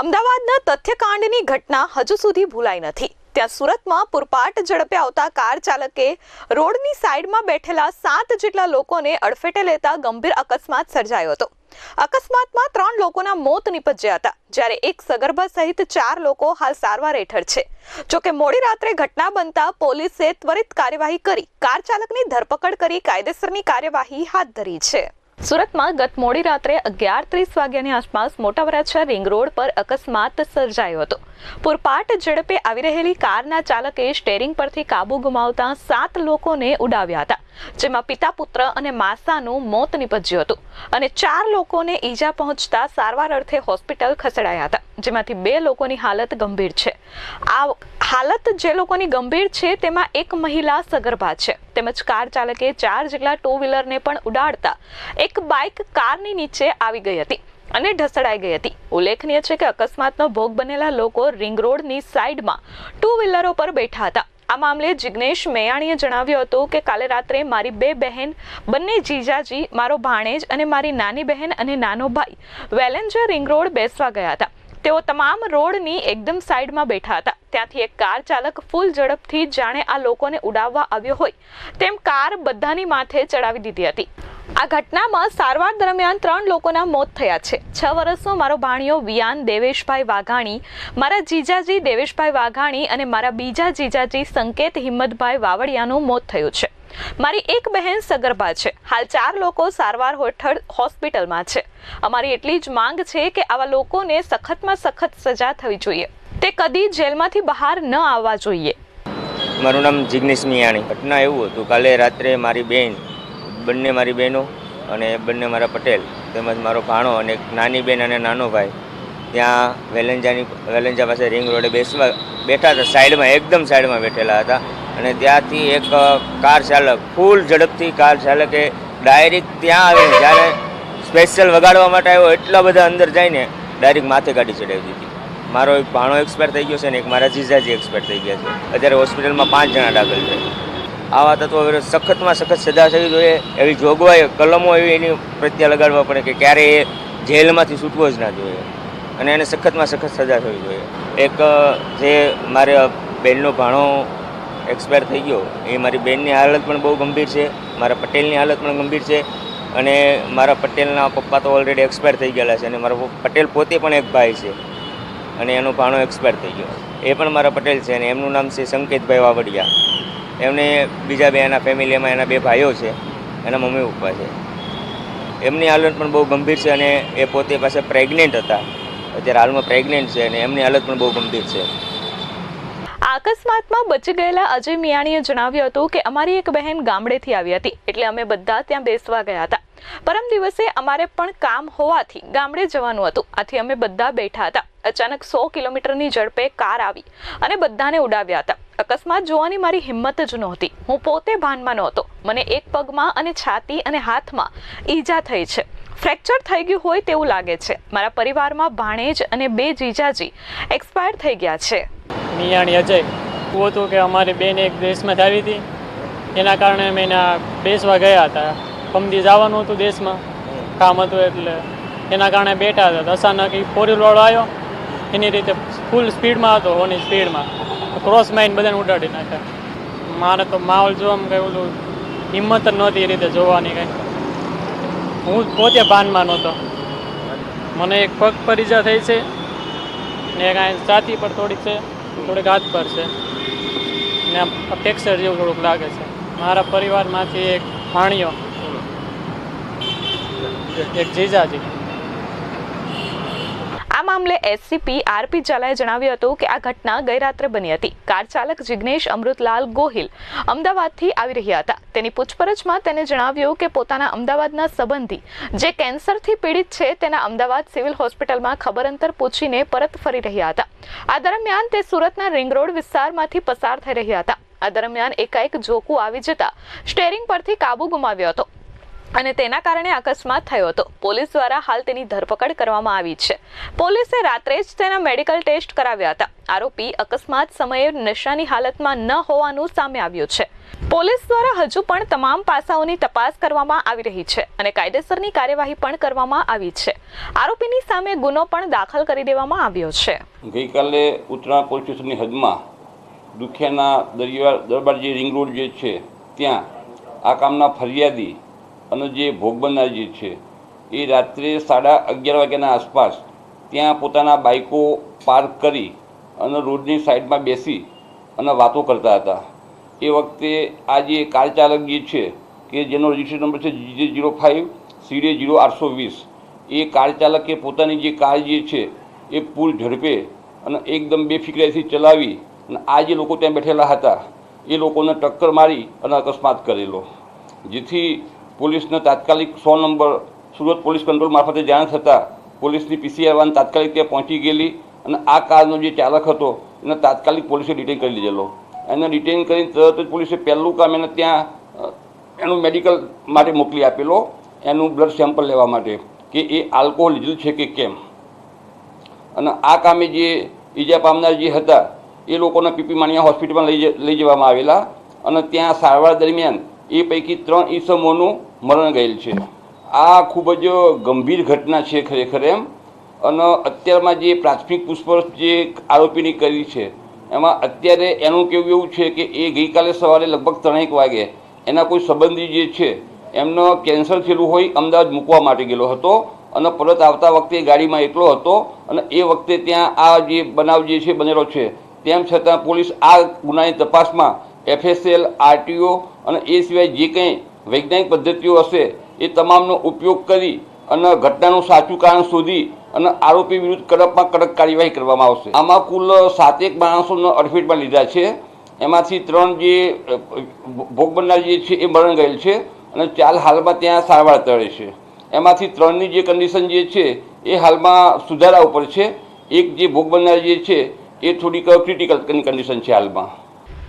અમદાવાદના તથ્યકાંડની ઘટના હજુ સુધી ભૂલાઈ નથી. ત્યાં સુરતમાં પૂરપાટ ઝડપે આવતા કાર ચાલકે રોડની સાઈડમાં બેઠેલા સાત જેટલા લોકોને અડફેટે લેતા ગંભીર અકસ્માત સર્જાયો હતો. અકસ્માતમાં ત્રણ લોકોના મોત નિપજ્યા હતા, જ્યારે એક સગર્ભા સહિત ચાર લોકો હાલ સારવાર હેઠળ છે. જોકે મોડી રાત્રે ઘટના બનતા પોલીસે ત્વરિત કાર્યવાહી કરી, કાર ચાલકની ધરપકડ કરી કાયદેસરની કાર્યવાહી હાથ ધરી છે. સુરતમાં ગત મોડી રાત્રે અગિયાર ત્રીસ વાગ્યાની આસપાસ મોટા વરાછા રિંગ રોડ પર અકસ્માત સર્જાયો હતો. પૂરપાટ ઝડપે આવી રહેલી કારના ચાલકે સ્ટેરિંગ પરથી કાબુ ગુમાવતા સાત લોકોને ઉડાવ્યા હતા, જેમાં પિતા પુત્ર અને માસાનું મોત નિપજ્યું હતું અને ચાર લોકોને ઈજા પહોંચતા સારવાર અર્થે હોસ્પિટલ ખસેડાયા હતા, જેમાંથી બે લોકોની હાલત ગંભીર છે. આ હાલત જે લોકોની ગંભીર છે તેમાં એક મહિલા સગર્ભા છે, તેમજ કાર ચાલકે ચાર જેટલા ટુ વ્હીલરને પણ ઉડાડતા એક બાઇક કારની નીચે આવી ગઈ હતી. અને ઢસડાઈ ગઈ હતી. ઉલ્લેખનીય છે કે અકસ્માતનો ભોગ બનેલા લોકો રિંગ રોડની સાઈડમાં ટુ વ્હીલરો પર બેઠા હતા. આ મામલે જિગ્નેશ મેયાણીએ જણાવ્યું હતું કે કાલે રાત્રે મારી બે બહેન, બંને જીજાજી, મારો ભાણેજ અને મારી નાની બહેન અને નાનો ભાઈ વેલેન્જર રિંગ રોડ બેસવા ગયા હતા. તેઓ તમામ રોડની એકદમ સાઈડમાં બેઠા હતા. ત્યાંથી એક કાર ચાલક ફૂલ ઝડપથી જાણે આ લોકોને ઉડાવવા આવ્યો હોય તેમ કાર બધાની માથે ચડાવી દીધી હતી. આ ઘટનામાં સારવાર દરમિયાન ત્રણ લોકોના મોત થયા છે. છ વર્ષનો મારો ભાણિયો વિયાન દેવેશભાઈ વાઘાણી, મારા જીજાજી દેવેશભાઈ વાઘાણી અને મારા બીજા જીજાજી સંકેત હિંમતભાઈ વાવડિયાનું મોત થયું છે. મારી એક બહેન સગર્ભા છે. હાલ ચાર લોકો સારવાર હેઠળ હોસ્પિટલમાં છે. અમારી એટલી જ માંગ છે કે આવા લોકોને સખતમાં સખત સજા થવી જોઈએ. તે કદી જેલમાંથી બહાર ન આવવા જોઈએ. મારું નામ જિગ્નેશ મિયાણી. ઘટના એવું હતું, કાલે રાત્રે મારી બેન બંને મારી બહેનો અને બંને મારા પટેલ તેમજ મારો ભાણો અને એક નાની બહેન અને નાનો ભાઈ ત્યાં વેલંજાની, વેલંજા પાસે રિંગ રોડે બેસવા, બેઠા હતા. સાઈડમાં, એકદમ સાઈડમાં બેઠેલા હતા. અને ત્યાંથી એક કાર ચાલક, ફૂલ ઝડપથી કાર ચાલકે ડાયરેક્ટ ત્યાં આવે જ્યારે સ્પેશિયલ વગાડવા માટે આવ્યો. એટલા બધા અંદર જઈને ડાયરેક્ટ માથે ગાડી ચડાવી દીધી. મારો એક ભાણો એક્સપાયર થઈ ગયો છે ને એક મારા જીજાજી એક્સપાયર થઈ ગયા છે. અત્યારે હોસ્પિટલમાં પાંચ જણા દાખલ છે. આવા તત્વો વિરુદ્ધ સખતમાં સખત સજા થવી જોઈએ, એવી જોગવાઈ, કલમો એવી એની પ્રત્યે લગાડવા પડે કે ક્યારે એ જેલમાંથી છૂટવો જ ના જોઈએ. અને એને સખતમાં સખત સજા થવી જોઈએ. એક જે મારે બેનનો ભાણો એક્સપાયર થઈ ગયો, એ મારી બેનની હાલત પણ બહુ ગંભીર છે, મારા પટેલની હાલત પણ ગંભીર છે, અને મારા પટેલના પપ્પા તો ઓલરેડી એક્સપાયર થઈ ગયેલા છે, અને મારો પટેલ પોતે પણ એક ભાઈ છે, અને એનો ભાણો એક્સપાયર થઈ ગયો. એ પણ મારા પટેલ છે, અને એમનું નામ છે સંકેતભાઈ વાવડિયા. એમને બીજા બે એના ફેમિલીમાં એના બે ભાઈઓ છે, એના મમ્મી પપ્પા છે. એમની હાલત પણ બહુ ગંભીર છે અને એ પોતે પાસે પ્રેગ્નેન્ટ હતા. અત્યારે હાલમાં પ્રેગ્નેન્ટ છે અને એમની હાલત પણ બહુ ગંભીર છે. અકસ્માતમાં બચી ગયેલા અજય મિયાણીએ જણાવ્યું હતું કે અમારી એક બહેન ગામડેથી આવી હતી, એટલે અમે બધા ત્યાં બેસવા ગયા હતા. પરમ દિવસે અમારે પણ કામ હોવાથી ગામડે જવાનું હતું. આથી અમે બધા બેઠા હતા. અચાનક સો કિલોમીટરની ઝડપે કાર આવી અને બધાને ઉડાવ્યા હતા. અકસ્માત જોવાની મારી હિંમત જ નહોતી. હું પોતે ભાનમાં નહોતો. મને એક પગમાં અને છાતી અને હાથમાં ઈજા થઈ છે. ફ્રેક્ચર થઈ ગયું હોય તેવું લાગે છે. મારા પરિવારમાં ભાણેજ અને બે જીજાજી એક્સપાયર થઈ ગયા છે. મિયાણી અજય એવું હતું કે અમારી બેન એક દેશમાં આવી હતી. એના કારણે અમે એના બેસવા ગયા હતા. પમદી જવાનું હતું દેશમાં. કામ હતું એટલે એના કારણે બેઠા હતા. અચાનક એ ફોર વ્હીલવાળો આવ્યો. એની રીતે ફૂલ સ્પીડમાં હતો ઓની સ્પીડમાં ક્રોસ માઇન બધાને ઉડાડી નાખ્યા. મારે તો માહોલ જોવા કંઈ ઓલું હિંમત જ નહોતી એ રીતે જોવાની કંઈ. હું પોતે ભાનમાં નહોતો. મને એક પગ પર ઈજા થઈ છે ને કાંઈ છાતી પર થોડીક છે. થોડીક હાથ પર છે. ને આમ ટેક્સચર જેવું થોડુંક લાગે છે. મારા પરિવારમાંથી એક ભાણિયો એક જીજાજી. મામલે એસસીપી આરપી ઝાલાએ જણાવ્યું હતું કે આ ઘટના ગઈ રાત્રે બની હતી. કાર ચાલક જિગ્નેશ અમૃતલાલ ગોહિલ અમદાવાદથી આવી રહ્યા હતા. તેની પૂછપરછમાં તેને જણાવ્યું કે પોતાના અમદાવાદના સંબંધી જે કેન્સરથી પીડિત છે તેના અમદાવાદ સિવિલ હોસ્પિટલમાં ખબર અંતર પૂછીને પરત ફરી રહ્યા હતા. આ દરમિયાન તે સુરતના રિંગ રોડ વિસ્તારમાંથી પસાર થઈ રહ્યા હતા. આ દરમિયાન એકાએક જોકું આવી જતા સ્ટેરિંગ પરથી કાબુ ગુમાવ્યો હતો. અને તેના કારણે અકસ્માત થયો હતો. પોલીસ દ્વારા હાલ તેની ધરપકડ કરવામાં આવી છે. પોલીસે રાત્રે જ તેના મેડિકલ ટેસ્ટ કરાવ્યા હતા. આરોપી અકસ્માત સમયે નશાની હાલતમાં ન હોવાનું સામે આવ્યું છે. પોલીસ દ્વારા હજુ પણ તમામ પાસાઓની તપાસ કરવામાં આવી રહી છે અને કાયદેસરની કાર્યવાહી પણ કરવામાં આવી છે. આરોપીની સામે ગુનો પણ દાખલ કરી દેવામાં આવ્યો છે. ગઈકાલે ઉત્તરા પોલીસ સ્ટેશનની હદમાં દુખિયાના દરિયા દરબાર રિંગ રોડ જે છે, ત્યાં આ કામના ફરિયાદી અને જે ભોગ બનનાર જે છે, એ રાત્રે સાડા અગિયાર વાગ્યાના આસપાસ ત્યાં પોતાના બાઇકો પાર્ક કરી અને રોડની સાઈડમાં બેસી અને વાતો કરતા હતા. એ વખતે આ જે કાર ચાલક જે છે, કે જેનો રજિસ્ટ્રેશન નંબર છે GJ zero five CD zero આઠસો વીસ, એ કાર ચાલકે પોતાની જે કાર જે છે, એ પૂર ઝડપે અને એકદમ બેફિકરાઈથી ચલાવી અને આ જે લોકો ત્યાં બેઠેલા હતા, એ લોકોને ટક્કર મારી અને અકસ્માત કરેલો. જેથી પોલીસને તાત્કાલિક સો નંબર સુરત પોલીસ કંટ્રોલ મારફતે જાણ થતાં પોલીસની પીસીઆર વાન તાત્કાલિક ત્યાં પહોંચી ગયેલી અને આ કારનો જે ચાલક હતો, એને તાત્કાલિક પોલીસે ડિટેન કરી લીધેલો. એને ડિટેન કરીને તરત જ પોલીસે પહેલું કામ એને ત્યાં એનું મેડિકલ માટે મોકલી આપેલો, એનું બ્લડ સેમ્પલ લેવા માટે કે એ આલ્કોહોલ લીધેલું છે કે કેમ. અને આ કામે જે ઈજા પામનાર જે હતા, એ લોકોને પીપી માણિયા હોસ્પિટલમાં લઈ લઈ જવામાં આવેલા અને ત્યાં સારવાર દરમિયાન એ પૈકી ત્રણ ઈસમોનું મરણ ગયેલ છે. આ ખૂબ જ ગંભીર ઘટના છે ખરેખર એમ. અને અત્યારમાં જે પ્રાથમિક પૂછપરછ જે આરોપીની કરી છે, એમાં અત્યારે એનું કેવું એવું છે કે એ ગઈકાલે સવારે લગભગ ત્રણેક વાગે એના કોઈ સંબંધી જે છે, એમનો કેન્સર થયેલું હોય, અમદાવાદ મૂકવા માટે ગયેલો હતો અને પરત આવતા વખતે ગાડીમાં એકલો હતો અને એ વખતે ત્યાં આ જે બનાવ જે છે બનેલો છે, તેમ છતાં પોલીસ આ ગુનાની તપાસમાં એફએસએલ આરટીઓ અને એ સિવાય જે કંઈ વૈજ્ઞાનિક પદ્ધતિઓ હશે, એ તમામનો ઉપયોગ કરી અને ઘટનાનું સાચું કારણ શોધી અને આરોપી વિરુદ્ધ કડકમાં કડક કાર્યવાહી કરવામાં આવશે. આમાં કુલ સાતેક માણસોને અડફેટમાં લીધા છે. એમાંથી ત્રણ જે ભોગ બનનાર જે છે, એ મરણ ગયેલ છે અને ચાર હાલમાં ત્યાં સારવાર તળે છે. એમાંથી ત્રણની જે કન્ડિશન જે છે, એ હાલમાં સુધારા ઉપર છે. એક જે ભોગ બનનાર જે છે, એ થોડીક ક્રિટિકલ કન્ડિશન છે હાલમાં.